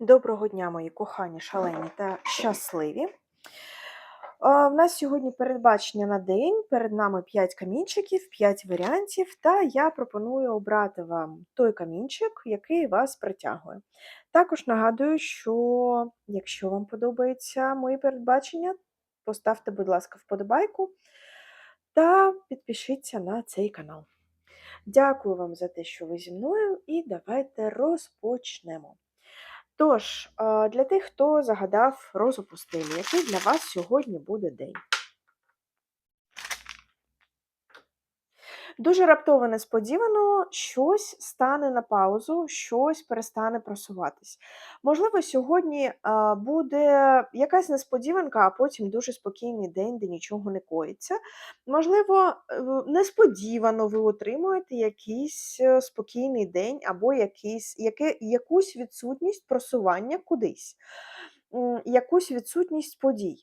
Доброго дня, мої кохані, шалені та щасливі. В нас сьогодні передбачення на день. Перед нами 5 камінчиків, 5 варіантів, та я пропоную обрати вам той камінчик, який вас притягує. Також нагадую, що якщо вам подобаються мої передбачення, поставте, будь ласка, вподобайку та підпишіться на цей канал. Дякую вам за те, що ви зі мною, і давайте розпочнемо. Тож, для тих, хто загадав розу пустелі, який для вас сьогодні буде день? Дуже раптово несподівано щось стане на паузу, щось перестане просуватись. Можливо, сьогодні буде якась несподіванка, а потім дуже спокійний день, де нічого не коїться. Можливо, е, несподівано ви отримуєте якийсь е, спокійний день або якийсь, яке, якусь відсутність просування кудись, якусь відсутність подій.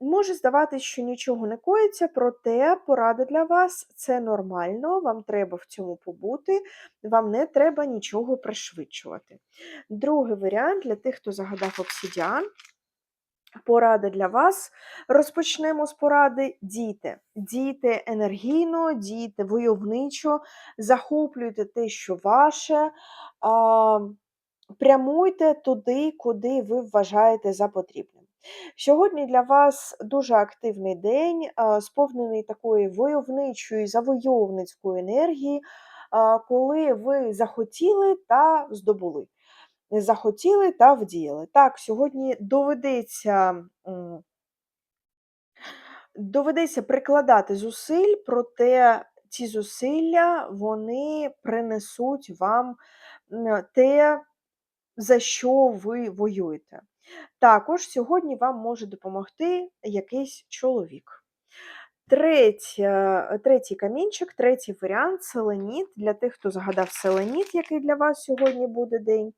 Може здаватись, що нічого не коїться, проте порада для вас це нормально, вам треба в цьому побути, вам не треба нічого пришвидшувати. Другий варіант для тих, хто загадав обсидіан. Порада для вас. Розпочнемо з поради дійте. Дійте енергійно, дійте войовничо, захоплюйте те, що ваше, прямуйте туди, куди ви вважаєте за потрібним. Сьогодні для вас дуже активний день, сповнений такої войовничої, завойовницької енергії, коли ви захотіли та здобули захотіли та вдіяли. Так, сьогодні доведеться доведеться прикладати зусиль, проте ці зусилля вони принесуть вам те, за що ви воюєте. Також сьогодні вам може допомогти якийсь чоловік. Третя, третій камінчик, третій варіант селеніт. Для тих, хто згадав селеніт, який для вас сьогодні буде день.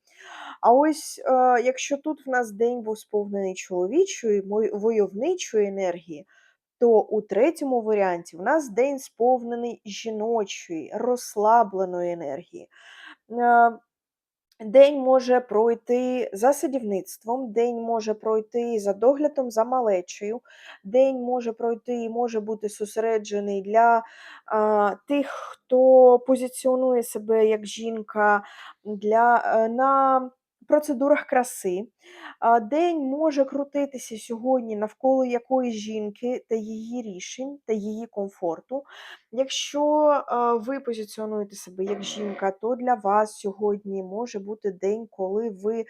А ось е, якщо тут в нас день був сповнений чоловічої, войовничої енергії, то у третьому варіанті в нас день сповнений жіночої, розслабленої енергії. День може пройти за садівництвом, день може пройти за доглядом за малечею, день може пройти і може бути зосереджений для а, тих, хто позиціонує себе як жінка для, е, на процедурах краси. День може крутитися сьогодні навколо якоїсь жінки та її рішень та її комфорту. Якщо ви позиціонуєте себе як жінка, то для вас сьогодні може бути день, коли ви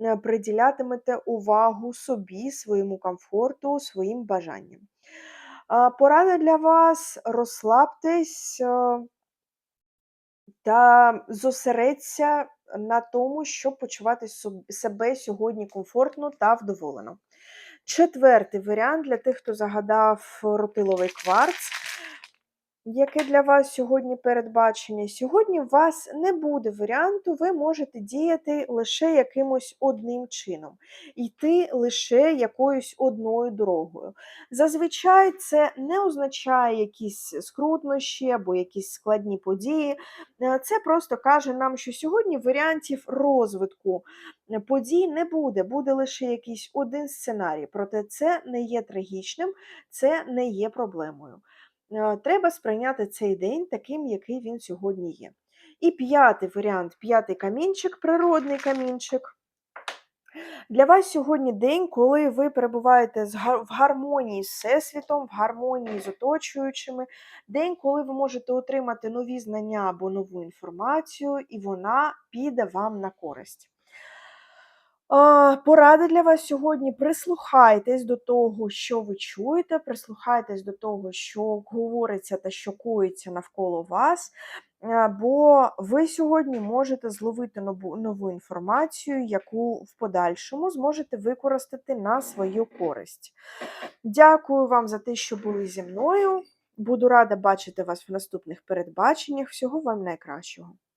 е, приділятимете увагу собі, своєму комфорту, своїм бажанням. Порада для вас: розслабтесь е, та зосередься на тому, щоб почувати себе сьогодні комфортно та вдоволено. Четвертий варіант для тих, хто загадав ротиловий кварц. Яке для вас сьогодні передбачення? Сьогодні у вас не буде варіанту, ви можете діяти лише якимось одним чином, йти лише якоюсь одною дорогою. Зазвичай це не означає якісь скрутнощі або якісь складні події. Е, Це просто каже нам, що сьогодні варіантів розвитку е, подій не буде, буде лише якийсь один сценарій. Проте це не є трагічним, це не є проблемою. Е, Треба сприйняти цей день таким, який він сьогодні є. І п'ятий варіант, п'ятий камінчик, природний камінчик. Для вас сьогодні день, коли ви перебуваєте в гармонії з Всесвітом, в гармонії з оточуючими, день, коли ви можете отримати нові знання або нову інформацію, і вона піде вам на користь. А, Поради для вас сьогодні. Прислухайтесь до того, що ви чуєте, прислухайтесь до того, що говориться та що коїться навколо вас, бо ви сьогодні можете зловити нову, нову інформацію, яку в подальшому зможете використати на свою користь. Дякую вам за те, що були зі мною. Буду рада бачити вас в наступних передбаченнях. Всього вам найкращого.